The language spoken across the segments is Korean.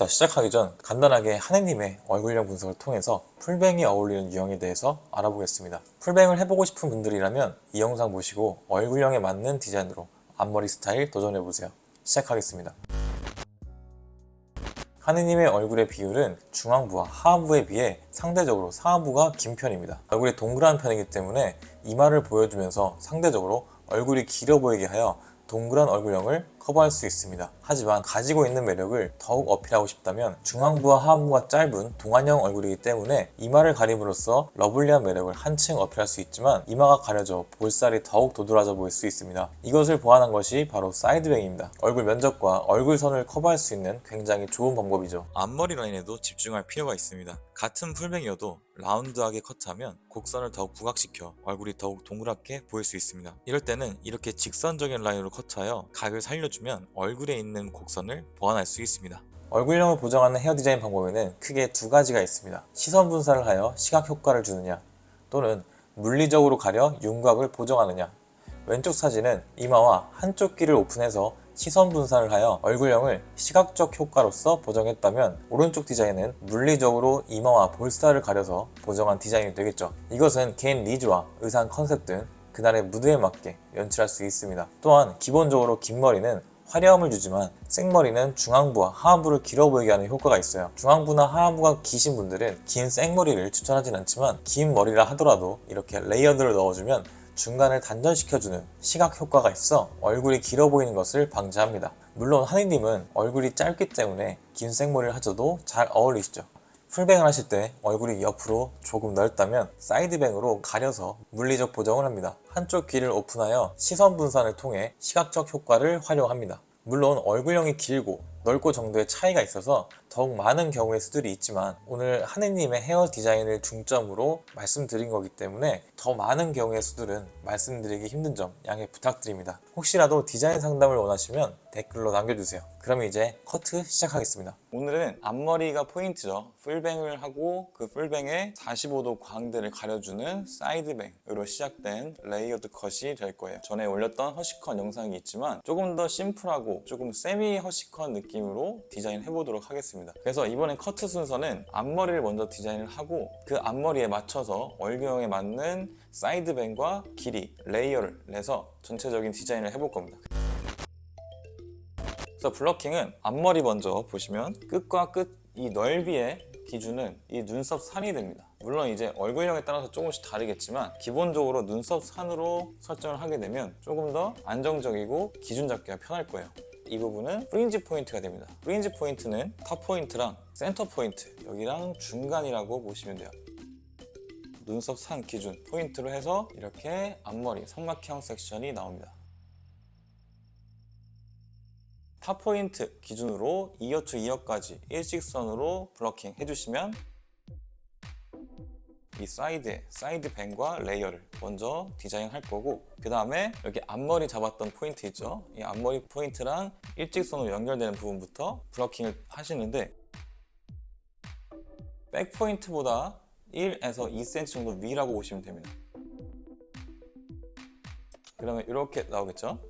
자 시작하기 전 간단하게 한혜님의 얼굴형 분석을 통해서 풀뱅이 어울리는 유형에 대해서 알아보겠습니다. 풀뱅을 해보고 싶은 분들이라면 이 영상 보시고 얼굴형에 맞는 디자인으로 앞머리 스타일 도전해보세요. 시작하겠습니다. 한혜님의 얼굴의 비율은 중앙부와 하안부에 비해 상대적으로 상안부가 긴 편입니다. 얼굴이 동그란 편이기 때문에 이마를 보여주면서 상대적으로 얼굴이 길어 보이게 하여 동그란 얼굴형을 커버할 수 있습니다. 하지만 가지고 있는 매력을 더욱 어필하고 싶다면 중앙부와 하안부가 짧은 동안형 얼굴이기 때문에 이마를 가림으로써 러블리한 매력을 한층 어필할 수 있지만 이마가 가려져 볼살이 더욱 도드라져 보일 수 있습니다. 이것을 보완한 것이 바로 사이드뱅입니다. 얼굴 면적과 얼굴선을 커버할 수 있는 굉장히 좋은 방법이죠. 앞머리 라인에도 집중할 필요가 있습니다. 같은 풀뱅이어도 라운드하게 컷하면 곡선을 더욱 부각시켜 얼굴이 더욱 동그랗게 보일 수 있습니다. 이럴 때는 이렇게 직선적인 라인으로 컷하여 각을 살려 주면 얼굴에 있는 곡선을 보완할 수 있습니다. 얼굴형을 보정하는 헤어 디자인 방법에는 크게 두 가지가 있습니다. 시선 분산을 하여 시각 효과를 주느냐 또는 물리적으로 가려 윤곽을 보정하느냐 왼쪽 사진은 이마와 한쪽 귀를 오픈해서 시선 분산을 하여 얼굴형을 시각적 효과로서 보정했다면 오른쪽 디자인은 물리적으로 이마와 볼살을 가려서 보정한 디자인이 되겠죠. 이것은 개인 니즈와 의상 컨셉 등 그날의 무드에 맞게 연출할 수 있습니다. 또한 기본적으로 긴 머리는 화려함을 주지만 생머리는 중앙부와 하안부를 길어 보이게 하는 효과가 있어요. 중앙부나 하안부가 기신 분들은 긴 생머리를 추천하진 않지만 긴 머리라 하더라도 이렇게 레이어드를 넣어주면 중간을 단전시켜주는 시각 효과가 있어 얼굴이 길어 보이는 것을 방지합니다. 물론 한이님은 얼굴이 짧기 때문에 긴 생머리를 하셔도 잘 어울리시죠. 풀뱅을 하실 때 얼굴이 옆으로 조금 넓다면 사이드뱅으로 가려서 물리적 보정을 합니다. 한쪽 귀를 오픈하여 시선 분산을 통해 시각적 효과를 활용합니다. 물론 얼굴형이 길고 넓고 정도의 차이가 있어서 더욱 많은 경우의 수들이 있지만 오늘 하느님의 헤어 디자인을 중점으로 말씀드린 거기 때문에 더 많은 경우의 수들은 말씀드리기 힘든 점 양해 부탁드립니다. 혹시라도 디자인 상담을 원하시면 댓글로 남겨주세요. 그럼 이제 커트 시작하겠습니다. 오늘은 앞머리가 포인트죠. 풀뱅을 하고 그 풀뱅에 45도 광대를 가려주는 사이드뱅으로 시작된 레이어드 컷이 될 거예요. 전에 올렸던 허쉬컷 영상이 있지만 조금 더 심플하고 조금 세미 허쉬컷 느낌으로 디자인 해보도록 하겠습니다. 그래서 이번엔 커트 순서는 앞머리를 먼저 디자인을 하고 그 앞머리에 맞춰서 얼굴형에 맞는 사이드뱅과 길이, 레이어를 내서 전체적인 디자인을 해볼 겁니다. 그래서 블러킹은 앞머리 먼저 보시면 끝과 끝 이 넓이의 기준은 이 눈썹 산이 됩니다. 물론 이제 얼굴형에 따라서 조금씩 다르겠지만 기본적으로 눈썹 산으로 설정을 하게 되면 조금 더 안정적이고 기준 잡기가 편할 거예요. 이 부분은 프린지 포인트가 됩니다. 프린지 포인트는 탑 포인트랑 센터 포인트 여기랑 중간이라고 보시면 돼요. 눈썹 산 기준 포인트로 해서 이렇게 앞머리 삼각형 섹션이 나옵니다. 탑 포인트 기준으로 2어 투 2어까지 일직선으로 블러킹 해주시면 이 사이드에 사이드 뱅과 레이어를 먼저 디자인할 거고 그 다음에 여기 앞머리 잡았던 포인트 있죠? 이 앞머리 포인트랑 일직선으로 연결되는 부분부터 블러킹을 하시는데 백 포인트보다 1에서 2cm 정도 위라고 보시면 됩니다. 그러면 이렇게 나오겠죠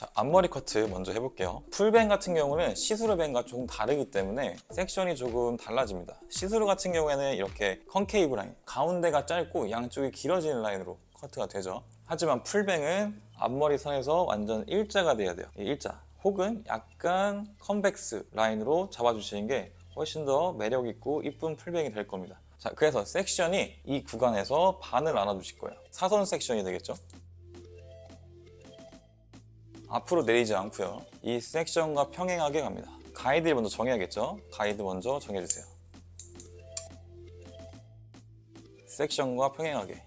자, 앞머리 커트 먼저 해볼게요. 풀뱅 같은 경우는 시스루 뱅과 조금 다르기 때문에 섹션이 조금 달라집니다. 시스루 같은 경우에는 이렇게 컨케이브 라인, 가운데가 짧고 양쪽이 길어지는 라인으로 커트가 되죠. 하지만 풀뱅은 앞머리 선에서 완전 일자가 돼야 돼요. 이 일자. 혹은 약간 컨벡스 라인으로 잡아주시는 게 훨씬 더 매력 있고 이쁜 풀뱅이 될 겁니다. 자, 그래서 섹션이 이 구간에서 반을 나눠주실 거예요. 사선 섹션이 되겠죠. 앞으로 내리지 않고요. 이 섹션과 평행하게 갑니다. 가이드를 먼저 정해야겠죠? 가이드 먼저 정해주세요. 섹션과 평행하게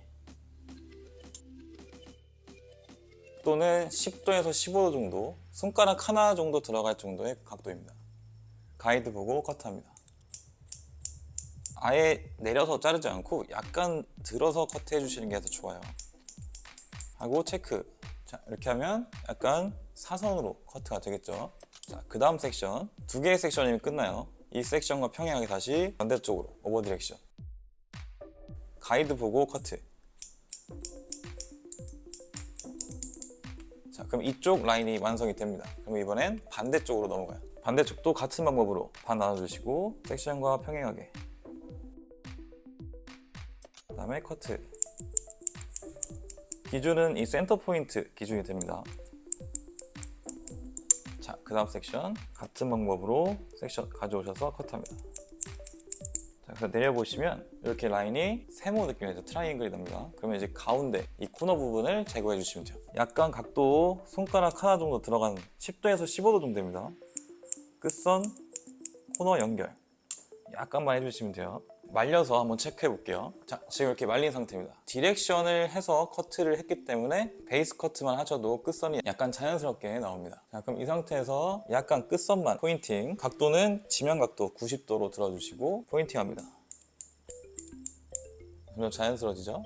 또는 10도에서 15도 정도 손가락 하나 정도 들어갈 정도의 각도입니다. 가이드 보고 커트합니다. 아예 내려서 자르지 않고 약간 들어서 커트해 주시는 게 더 좋아요. 하고 체크 자, 이렇게 하면 약간 사선으로 커트가 되겠죠. 자, 그 다음 섹션. 두 개의 섹션이면 끝나요. 이 섹션과 평행하게 다시 반대쪽으로 오버 디렉션. 가이드 보고 커트. 자, 그 그럼 이쪽 라인이 완성이 됩니다. 그럼 이번엔 반대쪽으로 넘어가요. 반대쪽도 같은 방법으로 반 나눠주시고 섹션과 평행하게 그 다음에 커트 기준은 이 센터 포인트 기준이 됩니다. 자, 그 다음 섹션 같은 방법으로 섹션 가져오셔서 커트합니다. 자, 그래서 내려보시면 이렇게 라인이 세모 느낌의 트라이앵글이 납니다. 그러면 이제 가운데 이 코너 부분을 제거해 주시면 돼요. 약간 각도 손가락 하나 정도 들어간 10도에서 15도 정도 됩니다. 끝선 코너 연결 약간만 해주시면 돼요. 말려서 한번 체크해 볼게요. 자, 지금 이렇게 말린 상태입니다. 디렉션을 해서 커트를 했기 때문에 베이스 커트만 하셔도 끝선이 약간 자연스럽게 나옵니다. 자, 그럼 이 상태에서 약간 끝선만 포인팅. 각도는 지면 각도 90도로 들어주시고 포인팅 합니다. 점점 자연스러워지죠?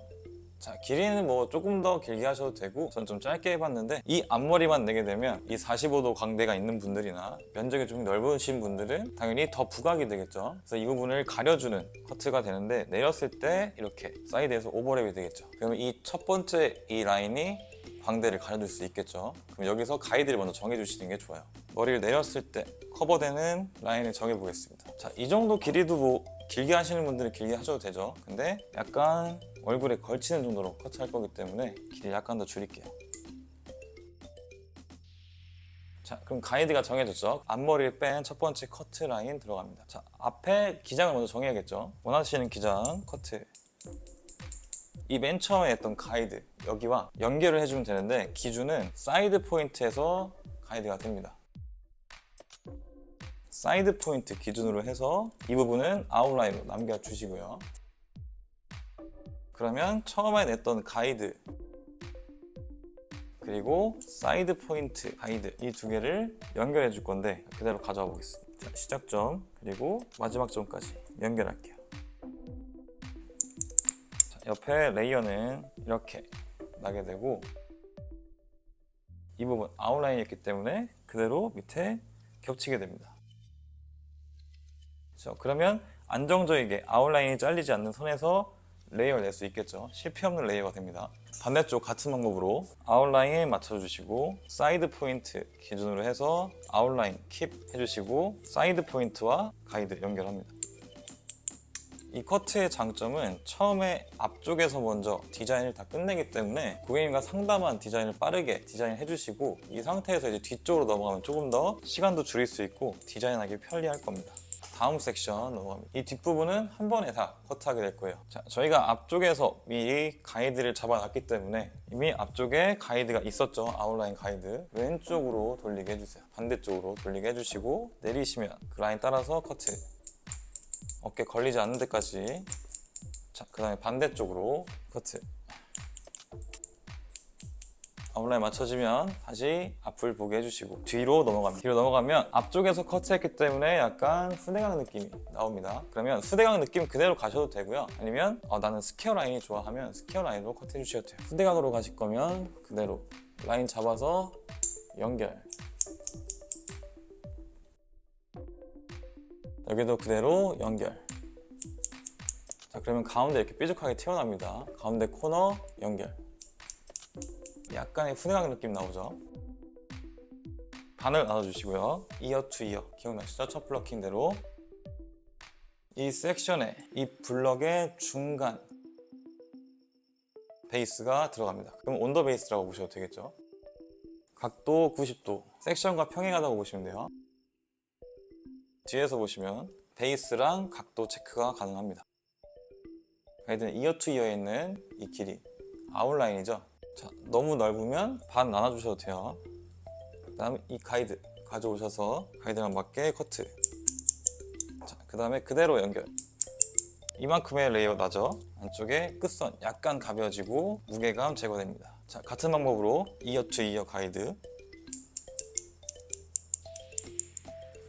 자, 길이는 뭐 조금 더 길게 하셔도 되고, 전 좀 짧게 해봤는데, 이 앞머리만 내게 되면 이 45도 광대가 있는 분들이나 면적이 좀 넓으신 분들은 당연히 더 부각이 되겠죠. 그래서 이 부분을 가려주는 커트가 되는데, 내렸을 때 이렇게 사이드에서 오버랩이 되겠죠. 그러면 이 첫 번째 이 라인이 광대를 가려줄 수 있겠죠. 그럼 여기서 가이드를 먼저 정해주시는 게 좋아요. 머리를 내렸을 때 커버되는 라인을 정해보겠습니다. 자, 이 정도 길이도 뭐 길게 하시는 분들은 길게 하셔도 되죠. 근데 약간 얼굴에 걸치는 정도로 커트할 거기 때문에 길이 약간 더 줄일게요. 자, 그럼 가이드가 정해졌죠. 앞머리를 뺀 첫 번째 커트 라인 들어갑니다. 자, 앞에 기장을 먼저 정해야겠죠. 원하시는 기장 커트. 이 맨 처음에 했던 가이드 여기와 연결을 해주면 되는데 기준은 사이드 포인트에서 가이드가 됩니다. 사이드 포인트 기준으로 해서 이 부분은 아웃라인으로 남겨주시고요. 그러면 처음에 냈던 가이드 그리고 사이드 포인트 가이드 이 두 개를 연결해 줄 건데 그대로 가져와 보겠습니다. 자, 시작점 그리고 마지막 점까지 연결할게요. 자, 옆에 레이어는 이렇게 나게 되고 이 부분 아웃라인이었기 때문에 그대로 밑에 겹치게 됩니다. 그렇죠? 그러면 안정적이게 아웃라인이 잘리지 않는 선에서 레이어를 낼 수 있겠죠. 실패 없는 레이어가 됩니다. 반대쪽 같은 방법으로 아웃라인 맞춰주시고 사이드 포인트 기준으로 해서 아웃라인 킵 해주시고 사이드 포인트와 가이드 연결합니다. 이 커트의 장점은 처음에 앞쪽에서 먼저 디자인을 다 끝내기 때문에 고객님과 상담한 디자인을 빠르게 디자인 해 주시고 이 상태에서 이제 뒤쪽으로 넘어가면 조금 더 시간도 줄일 수 있고 디자인하기 편리할 겁니다. 다음 섹션 넘어갑니다. 이 뒷부분은 한 번에 다 커트하게 될 거예요. 자, 저희가 앞쪽에서 미리 가이드를 잡아놨기 때문에 이미 앞쪽에 가이드가 있었죠. 아웃라인 가이드. 왼쪽으로 돌리게 해주세요. 반대쪽으로 돌리게 해주시고 내리시면 그 라인 따라서 커트. 어깨 걸리지 않는 데까지. 자, 그 다음에 반대쪽으로 커트. 아웃라인 맞춰지면 다시 앞을 보게 해주시고 뒤로 넘어갑니다. 뒤로 넘어가면 앞쪽에서 커트했기 때문에 약간 후대강 느낌이 나옵니다. 그러면 후대강 느낌 그대로 가셔도 되고요. 아니면 어, 나는 스퀘어 라인이 좋아하면 스퀘어 라인으로 커트해 주셔도 돼요. 후대강으로 가실 거면 그대로 라인 잡아서 연결 여기도 그대로 연결 자 그러면 가운데 이렇게 뾰족하게 튀어납니다. 가운데 코너 연결 약간의 훈훈한 느낌 나오죠? 반을 나눠주시고요. 이어 투 이어 기억나시죠? 첫 블럭킹대로 이 섹션에 이 블럭의 중간 베이스가 들어갑니다. 그럼 온더 베이스라고 보셔도 되겠죠? 각도 90도 섹션과 평행하다고 보시면 돼요. 뒤에서 보시면 베이스랑 각도 체크가 가능합니다. 가이드는 이어 투 이어에 있는 이 길이 아웃라인이죠. 자, 너무 넓으면 반 나눠주셔도 돼요. 그 다음에 이 가이드 가져오셔서 가이드랑 맞게 커트. 자, 그 다음에 그대로 연결. 이만큼의 레이어 나죠? 안쪽에 끝선 약간 가벼워지고 무게감 제거됩니다. 자, 같은 방법으로 이어 투 이어 가이드.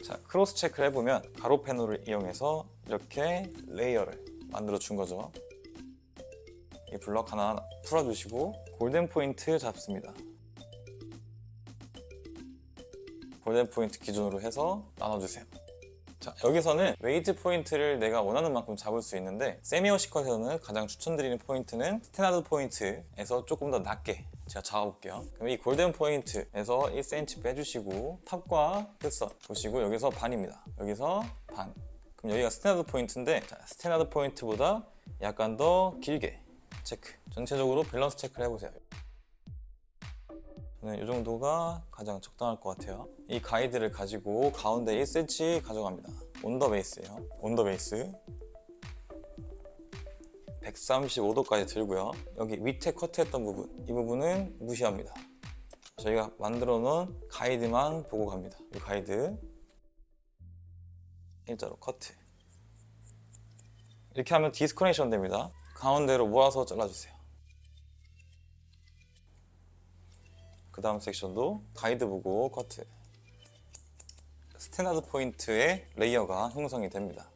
자, 크로스 체크를 해보면 가로 패널을 이용해서 이렇게 레이어를 만들어 준 거죠. 이 블럭 하나 풀어주시고 골든 포인트 잡습니다. 골든 포인트 기준으로 해서 나눠주세요. 자, 여기서는 웨이트 포인트를 내가 원하는 만큼 잡을 수 있는데 세미어시컷에서는 가장 추천드리는 포인트는 스탠다드 포인트에서 조금 더 낮게 제가 잡아볼게요. 그럼 이 골든 포인트에서 1cm 빼주시고 탑과 끝선 보시고 여기서 반입니다. 여기서 반. 그럼 여기가 스탠다드 포인트인데 자, 스탠다드 포인트보다 약간 더 길게 체크. 전체적으로 밸런스 체크를 해보세요. 저는 이 정도가 가장 적당할 것 같아요. 이 가이드를 가지고 가운데 1cm 가져갑니다. 온더 베이스예요. 온더 베이스. 135도까지 들고요. 여기 밑에 커트했던 부분, 이 부분은 무시합니다. 저희가 만들어 놓은 가이드만 보고 갑니다. 이 가이드. 일자로 커트. 이렇게 하면 디스커넥션 됩니다. 가운데로 모아서 잘라주세요. 그 다음 섹션도 가이드 보고 커트. 스탠다드 포인트의 레이어가 형성이 됩니다.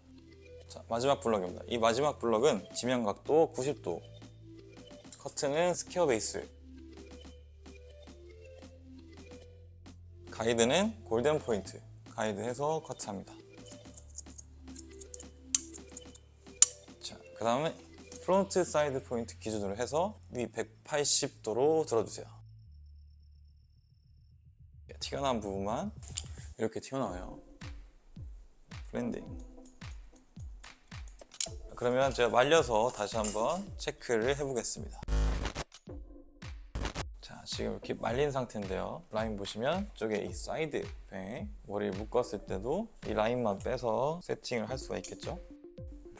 자, 마지막 블럭입니다. 이 마지막 블럭은 지면 각도 90도. 커트는 스퀘어 베이스. 가이드는 골든 포인트. 가이드 해서 커트합니다. 자, 그 다음에 프론트 사이드 포인트 기준으로 해서 위 180도로 들어주세요. 튀어나온 부분만 이렇게 튀어나와요. 블렌딩. 그러면 제가 말려서 다시 한번 체크를 해보겠습니다. 자, 지금 이렇게 말린 상태인데요. 라인 보시면 쪽에 이 사이드에 머리를 묶었을 때도 이 라인만 빼서 세팅을 할 수가 있겠죠.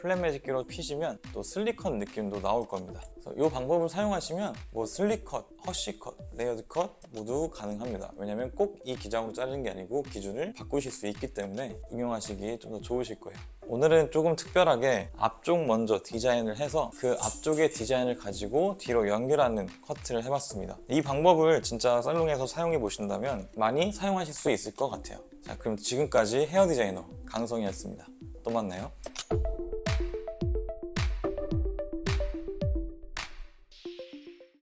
플랫 매직기로 피시면 또 슬리컷 느낌도 나올 겁니다. 이 방법을 사용하시면 뭐 슬리컷, 허쉬컷, 레이어드 컷 모두 가능합니다. 왜냐면 꼭 이 기장으로 자르는 게 아니고 기준을 바꾸실 수 있기 때문에 응용하시기 좀 더 좋으실 거예요. 오늘은 조금 특별하게 앞쪽 먼저 디자인을 해서 그 앞쪽의 디자인을 가지고 뒤로 연결하는 커트를 해봤습니다. 이 방법을 진짜 살롱에서 사용해 보신다면 많이 사용하실 수 있을 것 같아요. 자, 그럼 지금까지 헤어 디자이너 강성이었습니다. 또 만나요.